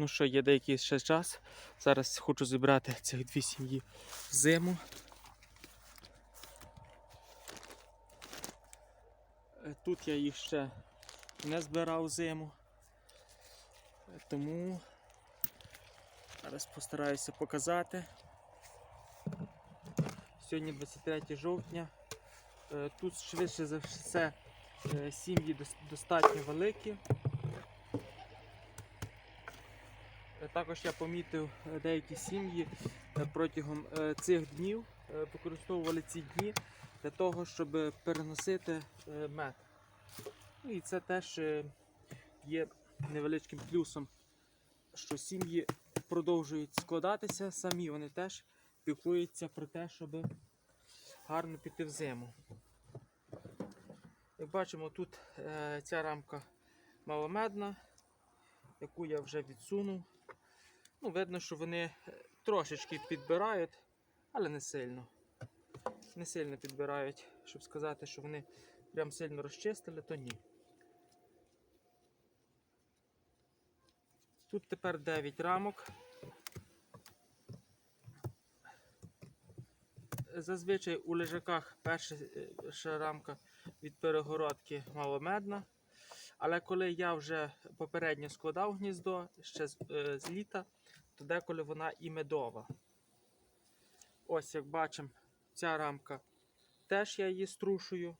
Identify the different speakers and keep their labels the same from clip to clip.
Speaker 1: Ну що, є деякий ще час. Зараз хочу зібрати цих дві сім'ї в зиму. Е, Тут я їх ще не збирав зиму. Е, Тому зараз постараюся показати. Сьогодні 23 жовтня. Е, Тут швидше за все сім'ї достатньо великі. Е, Також я помітив е, деякі сім'ї е, протягом е, цих днів використовували ці дні для того, щоб переносити мед. І це теж є невеличким плюсом, що сім'ї продовжують складатися самі, вони теж піклуються про те, щоб гарно піти в зиму. Як бачимо, тут ця рамка маломедна, яку я вже відсунув. Ну, видно, що вони е, трошечки підбирають, але не сильно. Не сильно підбирають, щоб сказати, що вони прям сильно розчистили, то ні. Тут тепер 9 рамок. Зазвичай у лежаках перша е, рамка від перегородки маломедна. Але коли я вже попередньо складав гніздо ще з, е, з літа, то деколи вона і медова. Ось як бачимо, ця рамка теж я її струшую.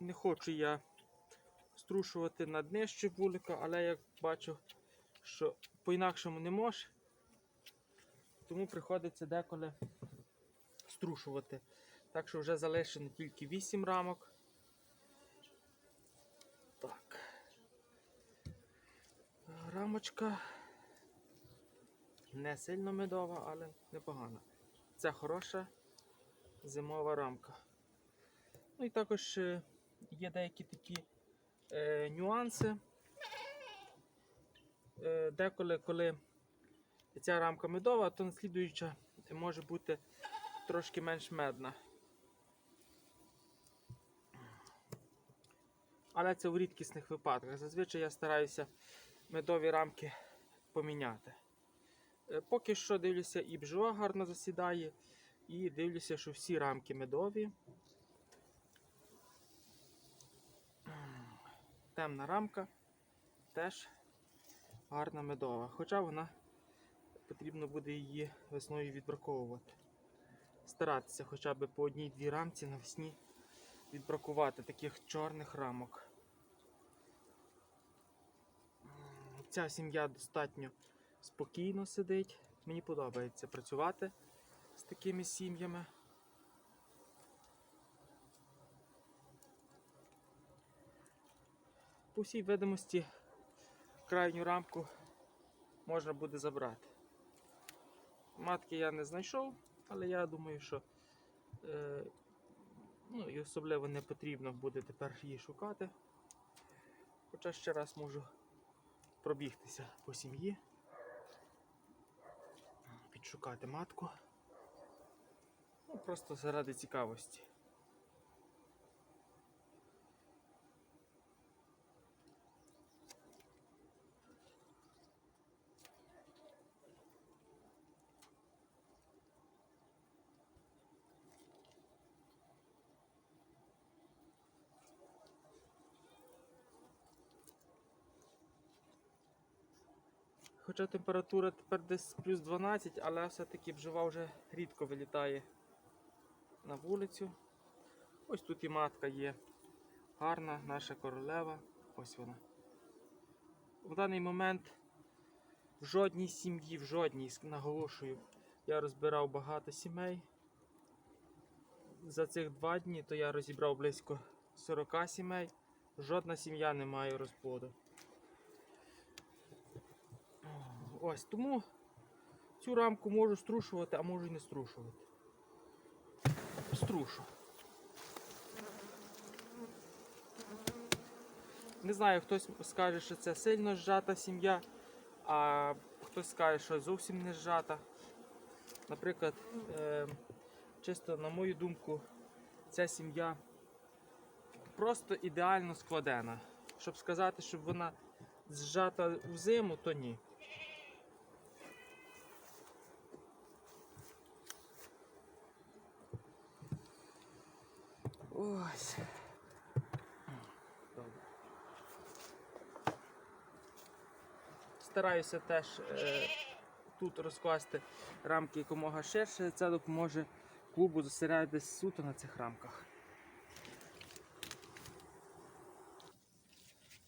Speaker 1: Не хочу я струшувати на днище вулика, але як бачу, що по-інакшому не може, тому приходиться деколи струшувати. Так що вже залишено тільки 8 рамок. Так. Рамочка не сильно медова, але непогана. Це хороша зимова рамка. Ну і також е, є деякі такі е, нюанси. Е, деколи, коли ця рамка медова, то наслідуюча може бути трошки менш медна. Але це в рідкісних випадках. Зазвичай я стараюся медові рамки поміняти. Е, Поки що дивлюся, і бджола гарно засідає, і дивлюся, що всі рамки медові. Темна рамка теж гарна медова. Хоча вона потрібно буде її весною відбраковувати. Старатися хоча б по одній-дві рамці навесні відбракувати таких чорних рамок. Ця сім'я достатньо спокійно сидить. Мені подобається працювати з такими сім'ями. По всій видимості крайню рамку можна буде забрати. Матки я не знайшов, але я думаю, що е, ну, і особливо не потрібно буде тепер її шукати. Хоча ще раз можу пробігтися по сім'ї, підшукати матку. Ну, просто заради цікавості. Хоча температура тепер десь плюс 12, але все-таки бджола вже рідко вилітає на вулицю. Ось тут і матка є. Гарна наша королева. Ось вона. В даний момент в жодній сім'ї, в жодній, наголошую, я розбирав багато сімей. За цих два дні то я розібрав близько 40 сімей. Жодна сім'я не має розплоду. Ось тому цю рамку можу струшувати, а можу і не струшувати. Струшу. Не знаю, хтось скаже, що це сильно зжата сім'я, а хтось скаже, що зовсім не зжата. Наприклад, е, чисто на мою думку, ця сім'я просто ідеально складена. Щоб сказати, щоб вона зжата в зиму, то ні. Ось. Добре. Стараюся теж е, тут розкласти рамки якомога ширше. Це допоможе клубу зосередитись суто на цих рамках.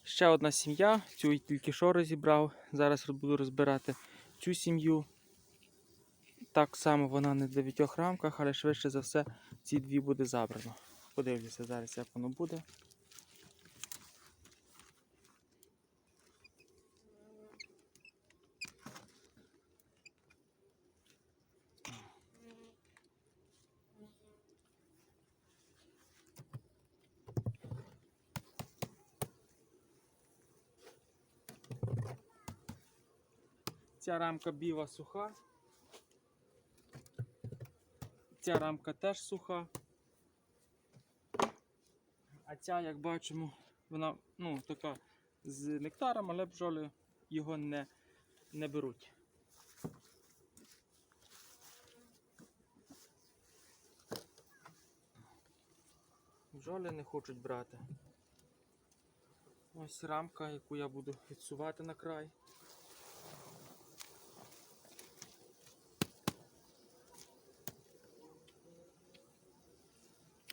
Speaker 1: Ще одна сім'я, цю я тільки що розібрав. Зараз буду розбирати цю сім'ю. Так само вона не в дев'ятьох рамках, але швидше за все ці дві буде забрано. Подивлюся зараз, як воно буде. Ця рамка біла суха. Ця рамка теж суха. А ця, як бачимо, вона ну, така з нектаром, але бджоли його не, не беруть. Бджоли не хочуть брати. Ось рамка, яку я буду відсувати на край.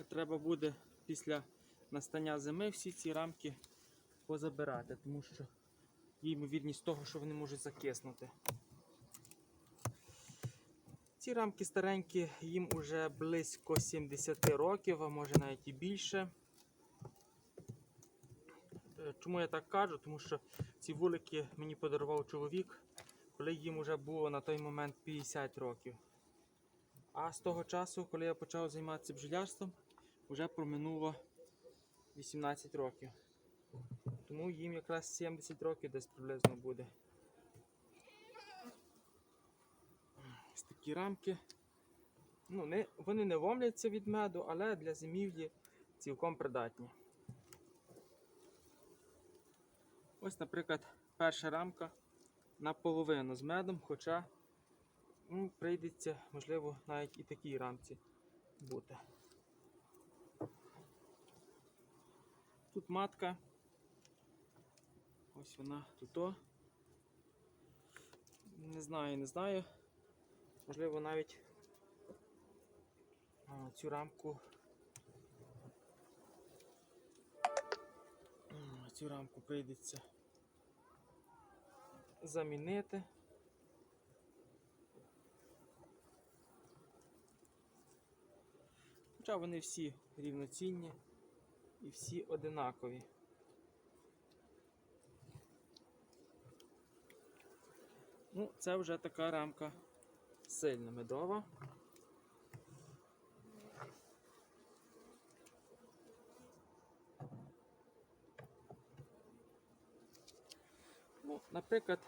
Speaker 1: Треба буде після настання зими всі ці рамки позабирати, тому що є ймовірність того, що вони можуть закиснути. Ці рамки старенькі, їм уже близько 70 років, а може навіть і більше. Е, Чому я так кажу? Тому що ці вулики мені подарував чоловік, коли їм вже було на той момент 50 років. А з того часу, коли я почав займатися бджолярством, вже проминуло 18 років. Тому їм якраз 70 років десь приблизно буде. Ось такі рамки. Ну, не, вони не ломляться від меду, але для зимівлі цілком придатні. Ось, наприклад, перша рамка наполовину з медом, хоча ну, прийдеться, можливо, навіть і такій рамці бути. Тут матка. Ось вона тут. Не знаю, не знаю. Можливо, навіть цю рамку. Цю рамку прийдеться замінити. Хоча вони всі рівноцінні і всі одинакові. Ну, це вже така рамка сильно медова. Ну, наприклад,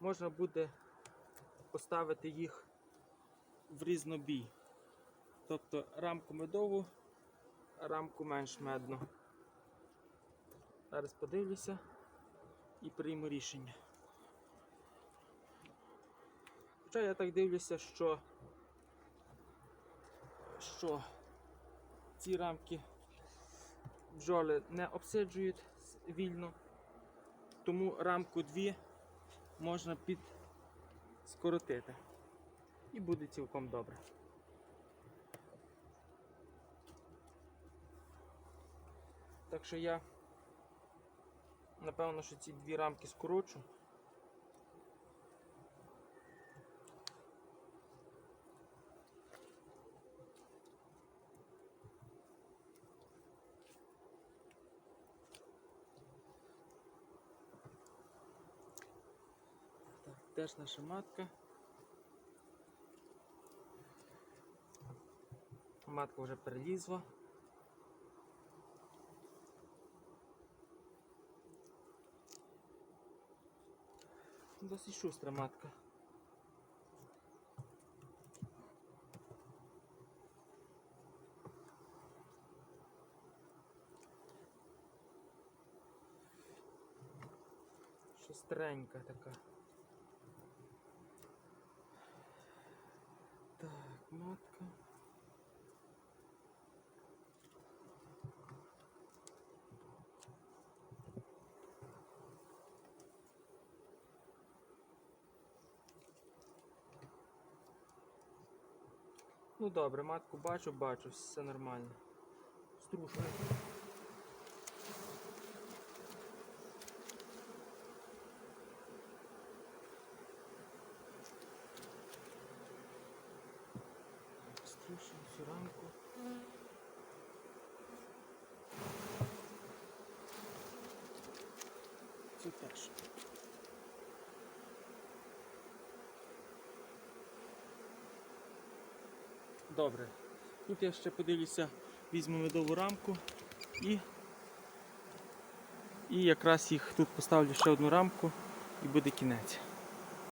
Speaker 1: можна буде поставити їх в різнобій. Тобто рамку медову, рамку менш медну. Зараз подивлюся і прийму рішення. Хоча я так дивлюся, що, що ці рамки бджоли не обсиджують вільно, тому рамку 2 можна під скоротити і буде цілком добре. Так що я напевно, що ці дві рамки скорочу. Теж наша матка. Матка вже перелізла. досить шустра матка. Шустренька така. Так, матка. Ну добре, матку бачу, бачу, все нормально. Струшую. Струшую всю рамку. Цю теж. Добре. Тут я ще подивлюся, візьму медову рамку і, і якраз їх тут поставлю ще одну рамку і буде кінець.